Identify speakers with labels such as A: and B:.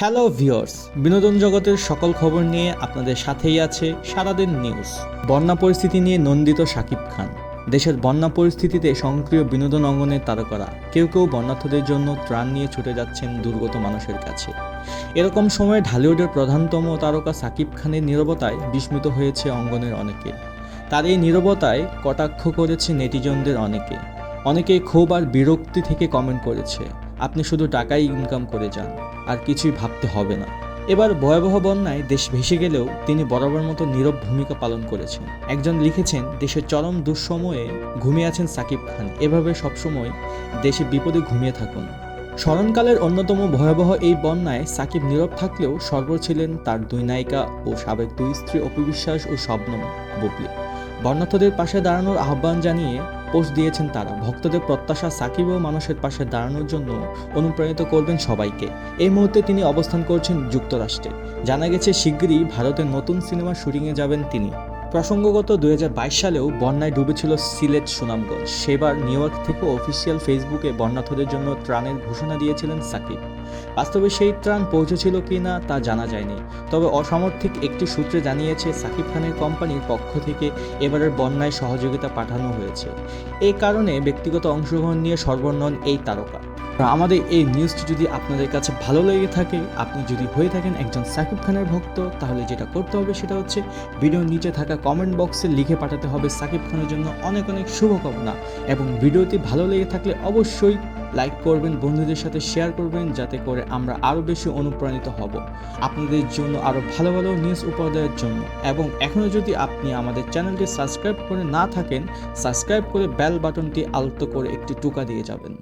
A: Hello viewers বিনোদন জগতের সকল খবর নিয়ে আপনাদের সাথেই আছে সারাদিন নিউজ বন্যা পরিস্থিতি নিয়ে নন্দিত শাকিব খান। দেশের বন্যা পরিস্থিতিতে সক্রিয় বিনোদন অঙ্গনের তারকারা কেউ কেউ বন্যার্থদের জন্য ত্রাণ নিয়ে ছুটে যাচ্ছেন দুর্গত মানুষের কাছে। এরকম সময়ে ঢালিউডের প্রধানতম তারকা শাকিব খানের নীরবতায় বিস্মিত হয়েছে অঙ্গনের অনেকে। তার এই নীরবতায় কটাক্ষ করেছে নেটিজনদের অনেকে। অনেকে ক্ষোভ আর বিরক্তি থেকে কমেন্ট করেছে। আপনি শুধু টাকাই ইনকাম করে যান, আর কিছুই ভাবতে হবে না। এবার ভয়াবহ বন্যায় দেশ ভেসে গেলেও তিনি বরাবর মতো নীরব ভূমিকা পালন করেছেন। একজন লিখেছেন, দেশের চরম দুঃসময়ে ঘুমিয়ে আছেন সাকিব খান। এভাবে সবসময় দেশে বিপদে ঘুমিয়ে থাকুন। স্মরণকালের অন্যতম ভয়াবহ এই বন্যায় সাকিব নীরব থাকলেও সর্ব ছিলেন তার দুই নায়িকা ও সাবেক দুই স্ত্রী অপবিশ্বাস ও শবনম বুবলি। বর্ণার্থদের পাশে দাঁড়ানোর আহ্বান জানিয়ে পোস্ট দিয়েছেন তারা। ভক্তদের প্রত্যাশা সাকিব ও মানুষের পাশে দাঁড়ানোর জন্য অনুপ্রাণিত করবেন সবাইকে। এই মুহূর্তে তিনি অবস্থান করছেন যুক্তরাষ্ট্রে। জানা গেছে, শিগগিরই ভারতের নতুন সিনেমা শুটিংয়ে যাবেন তিনি। প্রসঙ্গগত দু হাজার বাইশ সালেও বন্যায় ডুবেছিল সিলেট সুনামগঞ্জ। সেবার নিউ ইয়র্ক থেকে অফিসিয়াল ফেসবুকে বন্যার্থদের জন্য ত্রাণের ঘোষণা দিয়েছিলেন সাকিব। বাস্তবে সেই ত্রাণ পৌঁছেছিল কি না তা জানা যায়নি। তবে অসামর্থিক একটি সূত্রে জানিয়েছে, সাকিব খানের কোম্পানির পক্ষ থেকে এবারের বন্যায় সহযোগিতা পাঠানো হয়েছে। এই কারণে ব্যক্তিগত অংশগ্রহণ নিয়ে সর্বর্ণন এই তারকা। আমাদের এই নিউজটি যদি আপনাদের কাছে ভালো লেগে থাকে, আপনি যদি হয়ে থাকেন একজন সাকিব খানের ভক্ত, তাহলে যেটা করতে হবে সেটা হচ্ছে ভিডিওর নিচে থাকা কমেন্ট বক্সে লিখে পাঠাতে হবে সাকিব খানের জন্য অনেক অনেক শুভকামনা। এবং ভিডিওটি ভালো লেগে থাকলে অবশ্যই লাইক করবেন, বন্ধুদের সাথে শেয়ার করবেন, যাতে করে আমরা আরও বেশি অনুপ্রাণিত হব আপনাদের জন্য আরও ভালো ভালো নিউজ উপহার দেওয়ার জন্য। এবং এখনও যদি আপনি আমাদের চ্যানেলটি সাবস্ক্রাইব করে না থাকেন সাবস্ক্রাইব করে বেল বাটনটি আলতো করে একটি টুকা দিয়ে যাবেন।